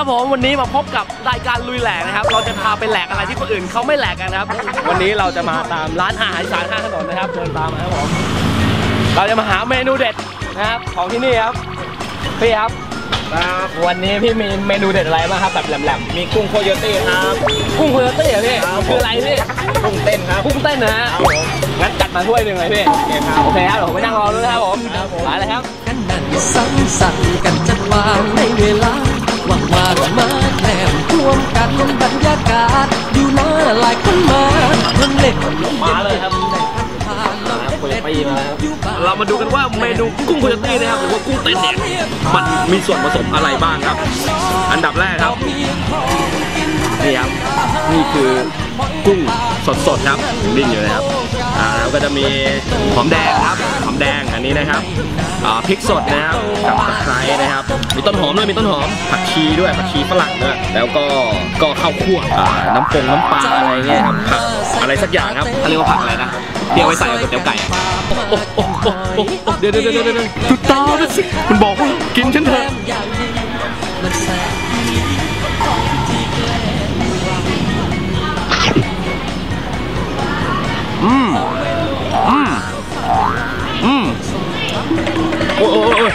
ครับผมวันนี้มาพบกับรายการลุยแหลกนะครับ เราจะพาไปแหลกอะไรที่คนอื่นเขาไม่แหลกกันนะครับ วันนี้เราจะมาตามร้านอาหารอีสานข้างถนนนะครับเดินตามมาครับผมเราจะมาหาเมนูเด็ดนะครับของที่นี่ครับพี่ครับวันนี้พี่มีเมนูเด็ดอะไรบ้างครับแบบแหลมมีกุ้งโคโยตี้ครับๆกุ้งโคโยตี้เหรอพี่คืออะไรพี่กุ้งเต้นครับกุ้งเต้นนะฮะงั้นจัดมาถ้วยหนึ่งเลยพี่โอเคครับโอเคครับเดี๋ยวผมไปนั่งรอดูนะครับผมไปเลยครับกันนั่นสังสรรค์กันจัดวางในเวลาว่างมาแถมร่วมกันบรรยากาศอยู่หน้าหลายคนมาเพิ่งเล็กมาเลยครับเรามาแล้วอยู่บ้านเรามาดูกันว่าเมนูกุ้งโคโยตี้นะครับหรือว่ากุ้งเต้นเนี่ยมันมีส่วนผสมอะไรบ้างครับ อันดับแรกครับนี่ครับนี่คือกุ้งสดๆครับดิ้นอยู่นะครับ อ่าแล้วก็จะมีหอมแดงครับหอมแดงอันนี้นะครับอ่าพริกสดนะครับกับตะไคร้นะครับมีต้นหอมด้วยมีต้นหอมผักชีด้วยผักชีฝรั่งด้วยแล้วก็ก็ข้าวคั่วอ่าน้ำปงน้ำปลาอะไรเงี้ยครับผักอะไรสักอย่างครับเขาเรียกว่าผักอะไรนะที่เอาไว้ใส่กับก๋วยเตี๋ยวไก่อะโอ้โอ้โอ้โอ้โอ้เดี๋ยวเดี๋ยวเดี๋ยวเดี๋ยวจุดตาไปสิคุณบอกว่ากิน อืมอืมอืมโอ้โอ้โอ้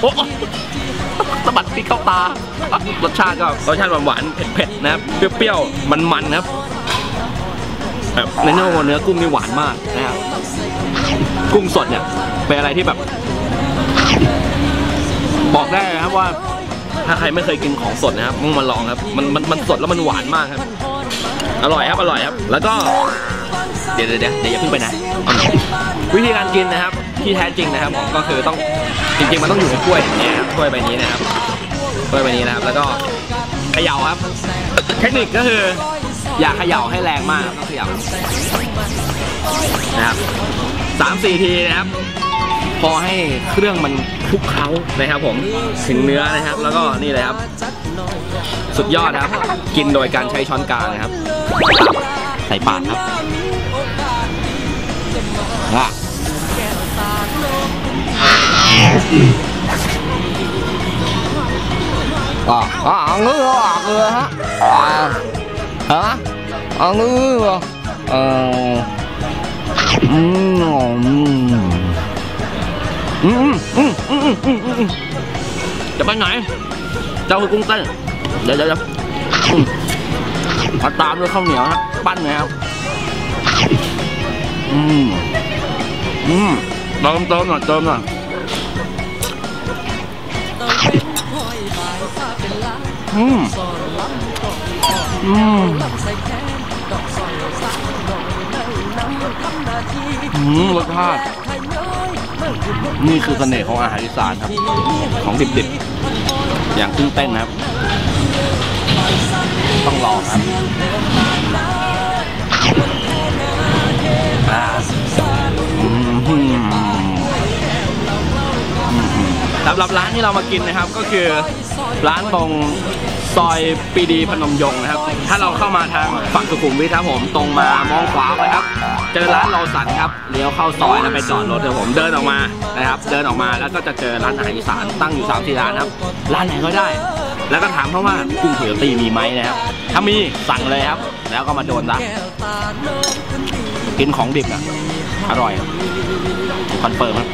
โอ้โอ้สะบัดปีกเข้าตารสชาติก็รสชาติหวานๆเผ็ดๆนะครับเปรี้ยวๆมันๆนะครับแบบในเนื้อเนื้อกุ้งนี่หวานมากนะครับกุ้งสดเนี่ยเป็นอะไรที่แบบ บอกได้นะครับว่า ถ้าใครไม่เคยกินของสดนะครับมึงมาลองครับมันมันมันสดแล้วมันหวานมากครับ อร่อยครับอร่อยครับ แล้วก็เดี๋ยวเดี๋ยวเดี๋ยวเดี๋ยวอย่าเพิ่งไปไหนวิธีการกินนะครับ ที่แท้จริงนะครับผมก็คือต้องจริงๆมันต้องอยู่ในถ้วยเนี่ยครับถ้วยใบนี้นะครับถ้วยใบนี้นะครับ แล้วก็เขย่าครับ เทคนิคก็คือ อย่าเขย่าให้แรงมากครับต้องเขย่านะครับสามสี่ทีนะครับ พอให้เครื่องมันคลุกเคล้านะครับผมถึงเนื้อนะครับ แล้วก็นี่เลยครับ สุดยอดครับ กินโดยการใช้ช้อนกลางนะครับ ใส่ปากครับอะอะอะเอา ngư ออกเลยฮะอะฮะเอา ngư เอออืมอืมอืมอืมอืมอืมอืมจะไปไหนเจ้าคือกุ้งเต้นเดี๋ยวเดี๋ยวเดี๋ยวอืมมาตามด้วยข้าวเหนียวครับปั้นนะครับอืมอืม เติมเติมหน่อยเติมหน่อยอืมอืมอืมรสชาติ นี่คือเสน่ห์ของอาหารอีสานครับ ของดิบๆ อย่างตึ้งเต้นนะครับ ต้องลองครับ สำหรับร้านที่เรามากินนะครับก็คือร้านตรงซอยปรีดีพนมยงค์นะครับ ถ้าเราเข้ามาทางฝั่งสุขุมวิทครับผมตรงมามองขวาไปครับ เจอร้านโรสันครับเลี้ยวเข้าซอยแล้วไปจอดรถเดี๋ยวผมเดินออกมานะครับ เดินออกมาแล้วก็จะเจอร้านอาหารอีสานตั้งอยู่3ามสี่ร้านครับ ร้านไหนก็ได้ แล้วก็ถามเขาว่ากุ้งเผือกตีมีไหมนะครับ ถ้ามีสั่งเลยครับ แล้วก็มาโดนนะกินของดิบอะอร่อยคอนเฟิร์มครับ